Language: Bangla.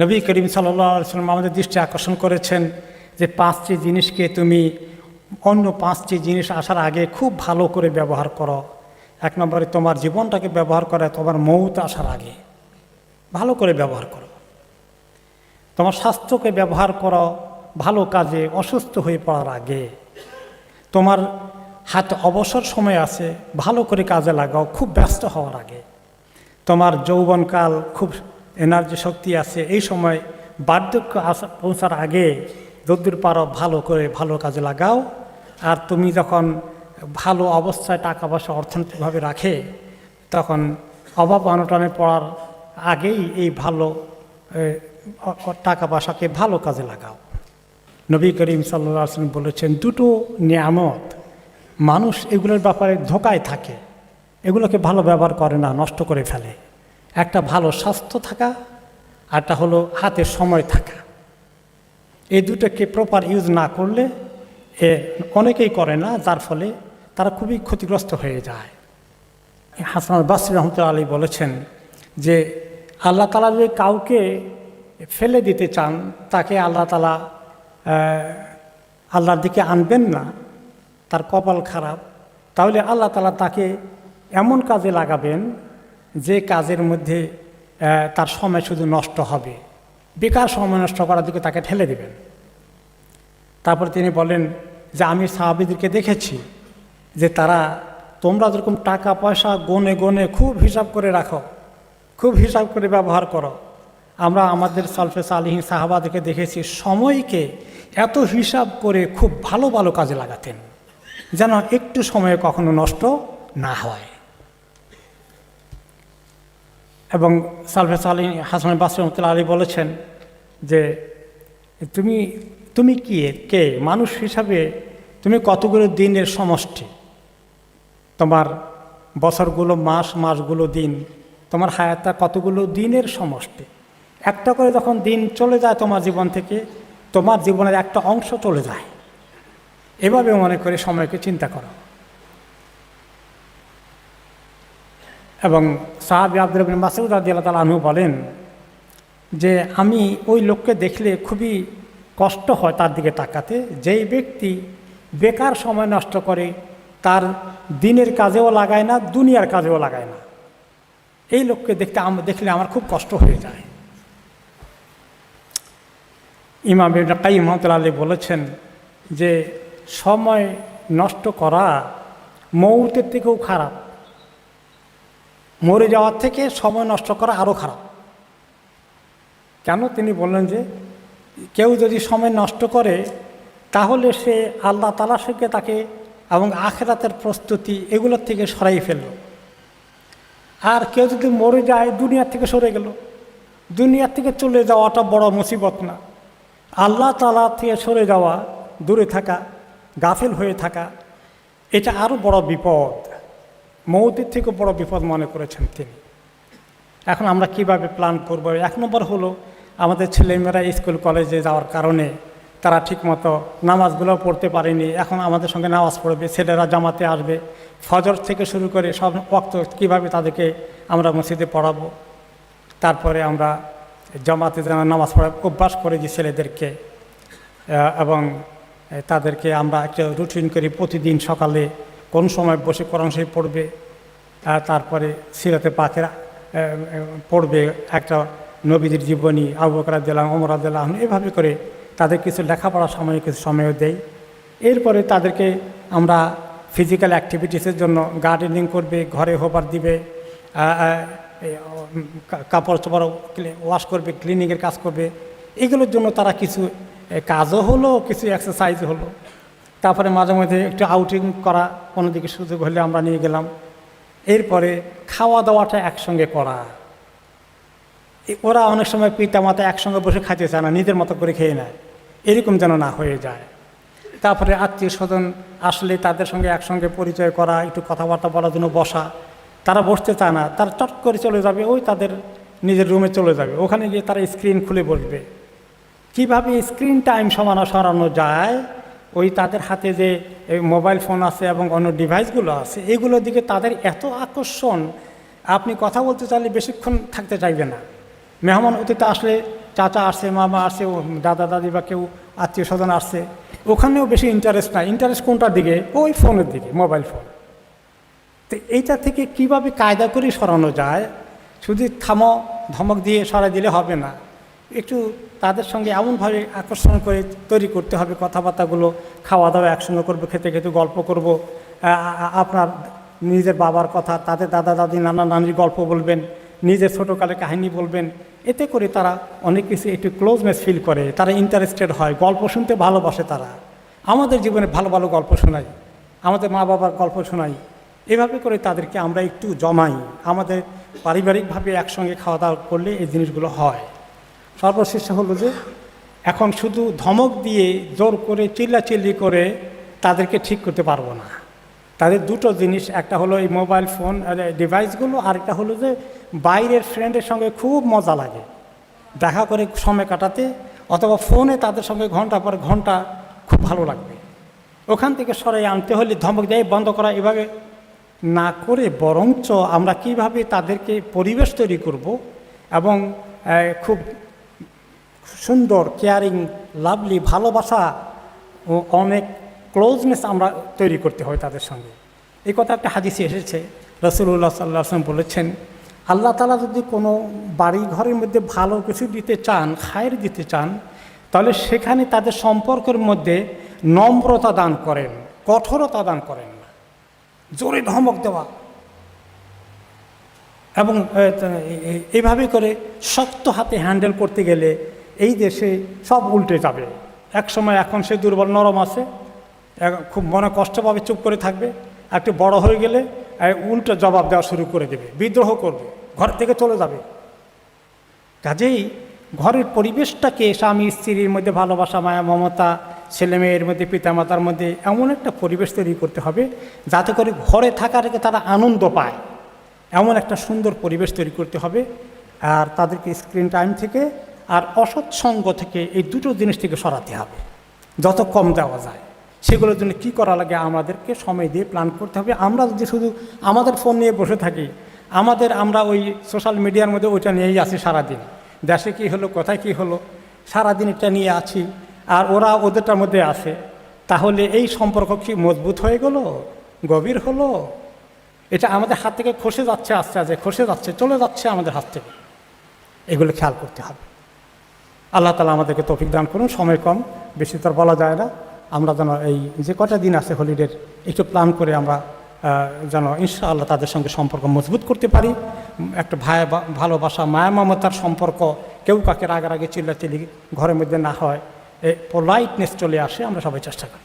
নবী করিম সাল্লাম আমাদের দৃষ্টি আকর্ষণ করেছেন যে পাঁচটি জিনিসকে তুমি অন্য পাঁচটি জিনিস আসার আগে খুব ভালো করে ব্যবহার করো। এক নম্বরে তোমার জীবনটাকে ব্যবহার করে, তোমার মৌত আসার আগে। ভালো করে ব্যবহার করো। তোমার স্বাস্থ্যকে ব্যবহার করো ভালো কাজে, অসুস্থ হয়ে পড়ার আগে। তোমার হাতে অবসর সময় আছে, ভালো করে কাজে লাগাও, খুব ব্যস্ত হওয়ার আগে। তোমার যৌবনকাল খুব এনার্জি শক্তি আছে, এই সময় বার্ধক্য আসা, পৌঁছার আগে যদ্দূর পারো ভালো করে ভালো কাজে লাগাও। আর তুমি যখন ভালো অবস্থায় টাকা পয়সা অর্থনৈতিকভাবে রাখে, তখন অভাব অনটনে পড়ার আগেই এই ভালো টাকা পয়সাকে ভালো কাজে লাগাও। নবী করিম আসলাম বলেছেন, দুটো নিয়ামত মানুষ এগুলোর ব্যাপারে ধোকায় থাকে। এগুলোকে ভালো ব্যবহার করে না, নষ্ট করে ফেলে। একটা ভালো স্বাস্থ্য থাকা আরটা হলো হাতে সময় থাকা। এই দুটোকে প্রপার ইউজ না করলে এ অনেকেই করে না, যার ফলে তারা খুবই ক্ষতিগ্রস্ত হয়ে যায়। হাসান বাসরি রহমতুল্লা আলী বলেছেন যে, আল্লাহ তালা যদি কাউকে ফেলে দিতে চান, তাকে আল্লাহ তালা আল্লাহর দিকে আনবেন না, তার কপাল খারাপ, তাহলে আল্লাহ তালা তাকে এমন কাজে লাগাবেন যে কাজের মধ্যে তার সময় শুধু নষ্ট হবে। বেকার সময় নষ্ট করার দিকে তাকে ঠেলে দেবেন। তারপর তিনি বলেন যে, আমি সাহাবিদেরকে দেখেছি যে তারা, তোমরা যেরকম টাকা, পয়সা গনে গনে খুব হিসাব করে রাখো, খুব হিসাব করে ব্যবহার করো, আমরা আমাদের সালফে সালিহীন সাহাবাদেরকে দেখেছি সময়কে এত হিসাব করে খুব ভালো ভালো কাজে লাগাতেন, যেন একটু সময়ে কখনো নষ্ট না হয়। এবং সালফে সালি হাসান বাসর আলী বলেছেন যে তুমি তুমি কি, কে? মানুষ হিসাবে তুমি কতগুলো দিনের সমষ্টি? তোমার বছরগুলো, মাস, মাসগুলো, দিন, তোমার হায়াতটা কতগুলো দিনের সমষ্টি? একটা করে যখন দিন চলে যায় তোমার জীবন থেকে, তোমার জীবনের একটা অংশ চলে যায়। এভাবে মনে করে সময়কে চিন্তা করো। এবং সাহাবি আব্দুল রবিন মাসুদ আদি আল্লাহ তালা আনহু বলেন যে আমি ওই লোককে দেখলে খুবই কষ্ট হয় তার দিকে তাকাতে। যেই ব্যক্তি বেকার সময় নষ্ট করে, তার দিনের কাজেও লাগায় না, দুনিয়ার কাজেও লাগায় না। এই লোককে দেখতে দেখলে আমার খুব কষ্ট হয়ে যায়। ইমাম ইবনে কাইম রহমতুল্লাহ আলী বলেছেন যে সময় নষ্ট করা মৌতের থেকেও খারাপ। মরে যাওয়ার থেকে সময় নষ্ট করা আরও খারাপ। কেন তিনি বললেন যে, কেউ যদি সময় নষ্ট করে, তাহলে সে আল্লাহ তালা থেকে তাকে এবং আখেরাতের প্রস্তুতি এগুলোর থেকে সরাই ফেলল। আর কেউ যদি মরে যায়, দুনিয়ার থেকে সরে গেল। দুনিয়ার থেকে চলে যাওয়াটা বড় মুসিবত না। আল্লাহ তালা থেকে সরে যাওয়া, দূরে থাকা, গাফিল হয়ে থাকা, এটা আরও বড় বিপদ। মৌতের থেকে বড় বিপদ মনে করেছেন তিনি। এখন আমরা কীভাবে প্ল্যান করব? এক নম্বর হলো আমাদের ছেলেমেয়েরা স্কুল, কলেজে যাওয়ার কারণে তারা ঠিকমতো নামাজগুলো পড়তে পারেনি। এখন আমাদের সঙ্গে নামাজ পড়বে, ছেলেরা জামাতে আসবে। ফজর থেকে শুরু করে সব ওক্ত কীভাবে তাদেরকে আমরা মসজিদে পড়াবো? তারপরে আমরা জামাতে যেন নামাজ পড়া অভ্যাস করে যে ছেলেদেরকে এবং তাদেরকে আমরা একটা রুটিন করি প্রতিদিন সকালে কোন সময় বসে কোরআন শরীফ পড়বে তারপরে সিরাতে আহ, পড়বে একটা নবীদের জীবনী আবু বকর দিলাম অমর আদাল্লাহ এভাবে করে তাদের কিছু লেখাপড়ার সময় কিছু সময়ও দেই এরপরে তাদেরকে আমরা ফিজিক্যাল অ্যাক্টিভিটিসের জন্য গার্ডেনিং করবে ঘরে হোবার দিবে কাপড় চোপড় ওয়াশ করবে ক্লিনিংয়ের কাজ করবে। এগুলোর জন্য তারা কিছু কাজও হলো কিছু এক্সারসাইজ হলো। তারপরে মাঝে মধ্যে একটু আউটিং করা কোনো দিকে সুযোগ হলে আমরা নিয়ে গেলাম। এরপরে খাওয়া দাওয়াটা একসঙ্গে করা। ওরা অনেক সময় পিতা মাতা একসঙ্গে বসে খাইতে চায় না, নিজের মতো করে খেয়ে নেয়। এরকম যেন না হয়ে যায়। তারপরে আত্মীয় স্বজন আসলে তাদের সঙ্গে একসঙ্গে পরিচয় করা, একটু কথাবার্তা বলার জন্য বসা। তারা বসতে চায় না, তারা চট করে চলে যাবে, ওই তাদের নিজের রুমে চলে যাবে। ওখানে গিয়ে তারা স্ক্রিন খুলে বসবে। কীভাবে স্ক্রিন টাইম সমানো সরানো যায়? ওই তাদের হাতে যে মোবাইল ফোন আছে এবং অন্য ডিভাইসগুলো আছে, এগুলোর দিকে তাদের এত আকর্ষণ, আপনি কথা বলতে চাইলে বেশিক্ষণ থাকতে চাইবে না। মেহমান অতিথি আসলে চাচা আসছে, মামা আসছে, ও দাদা, দাদি বা কেউ আত্মীয় স্বজন আসছে, ওখানেও বেশি ইন্টারেস্ট নাই। ইন্টারেস্ট কোনটার দিকে? ওই ফোনের দিকে মোবাইল ফোন তো এইটা থেকে কীভাবে কায়দা করে সরানো যায়? শুধু থামো, ধমক দিয়ে সরাই দিলে হবে না। একটু তাদের সঙ্গে এমনভাবে আকর্ষণ করে তৈরি করতে হবে কথাবার্তাগুলো, খাওয়া দাওয়া একসঙ্গে করব, খেতে খেতে গল্প করব আপনার নিজের বাবার কথা, তাদের দাদা দাদি, নানা নানির গল্প বলবেন, নিজের ছোটোকালে কাহিনী বলবেন, এতে করে তারা অনেক কিছু একটু ক্লোজনেস ফিল করে, তারা ইন্টারেস্টেড হয়, গল্প শুনতে ভালোবাসে তারা। আমাদের জীবনে ভালো ভালো গল্প শোনাই, আমাদের মা বাবার গল্প শোনাই, এভাবে করে তাদেরকে আমরা একটু জমাই, আমাদের পারিবারিকভাবে একসঙ্গে খাওয়া দাওয়া করলে এই জিনিসগুলো হয়। সর্বশেষ হলো যে, এখন শুধু ধমক দিয়ে জোর করে চিল্লাচিল্লি করে তাদেরকে ঠিক করতে পারব না। তাদের দুটো জিনিস, একটা হলো এই মোবাইল ফোন ডিভাইসগুলো, আর একটা হলো যে বাইরের ফ্রেন্ডের সঙ্গে খুব মজা লাগে। দেখা করে সময় কাটাতে, অথবা ফোনে তাদের সঙ্গে ঘণ্টা পর ঘণ্টা খুব ভালো লাগবে। ওখান থেকে সরাই আনতে হলে ধমক দেয়, বন্ধ করা এভাবে না করে বরঞ্চ আমরা কীভাবে তাদেরকে পরিবেশ তৈরি করব এবং খুব সুন্দর কেয়ারিং লাভলি ভালোবাসা ও অনেক ক্লোজনেস আমরা তৈরি করতে হয় তাদের সঙ্গে। এই কথা একটা হাদিসে এসেছে রসুল্লাহ সাল্লাহ আসলাম বলেছেন, আল্লাহ তালা যদি কোনো বাড়ি ঘরের মধ্যে ভালো কিছু দিতে চান, খায়ের দিতে চান, তাহলে সেখানে তাদের সম্পর্কের মধ্যে নম্রতা দান করেন, কঠোরতা দান করেন না। জোরে ধমক দেওয়া। এবং এইভাবে করে শক্ত হাতে হ্যান্ডেল করতে গেলে এই দেশে সব উল্টে যাবে। এক সময় এখন সে দুর্বল, নরম আছে। খুব মনে কষ্ট পাবে, চুপ করে থাকবে। একটু বড় হয়ে গেলে উল্টো জবাব দেওয়া শুরু করে দেবে, বিদ্রোহ করবে, ঘর থেকে চলে যাবে। কাজেই ঘরের পরিবেশটাকে স্বামী, স্ত্রীর মধ্যে ভালোবাসা, মায়া, মমতা, ছেলে মেয়ের মধ্যে, পিতামাতার মধ্যে এমন একটা পরিবেশ তৈরি করতে হবে, যাতে করে ঘরে আগে তারা আনন্দ পায়। এমন একটা সুন্দর পরিবেশ তৈরি করতে হবে। আর তাদেরকে স্ক্রিন টাইম থেকে আর অসৎসঙ্গ থেকে এই দুটো জিনিস থেকে সরাতে হবে। যত কম দেওয়া যায়, সেগুলোর জন্য কী করা লাগে আমাদেরকে সময় দিয়ে প্ল্যান করতে হবে। আমরা যদি শুধু আমাদের ফোন নিয়ে বসে থাকি, আমাদের আমরা ওই সোশ্যাল মিডিয়ার মধ্যে ওইটা নিয়েই আছি সারাদিন। দেশে কী হলো, কোথায় কী হলো, সারাদিন এটা নিয়ে আছি আর ওরা ওদেরটার মধ্যে আছে। তাহলে এই সম্পর্ক কি মজবুত হয়ে গেল? গভীর হলো? এটা আমাদের হাত থেকে খসে যাচ্ছে আস্তে আস্তে, খসে যাচ্ছে, চলে যাচ্ছে আমাদের হাত থেকে। এগুলো খেয়াল করতে হবে। আল্লাহ তালা আমাদেরকে তৌফিক দান করুন, সময় কম, বেশি তো বলা যায় না। আমরা যেন এই যে কটা দিন আছে হলিডের, একটু প্ল্যান করে আমরা যেন ইনশাআল্লাহ তাদের সঙ্গে সম্পর্ক মজবুত করতে পারি। একটা ভাই ভালোবাসা মায়া মমতার সম্পর্ক, কেউ কাকে রাগারাগি, চিল্লাচিল্লি, ঘরের মধ্যে না হয়, এ পোলাইটনেস চলে আসে, আমরা সবাই চেষ্টা করি।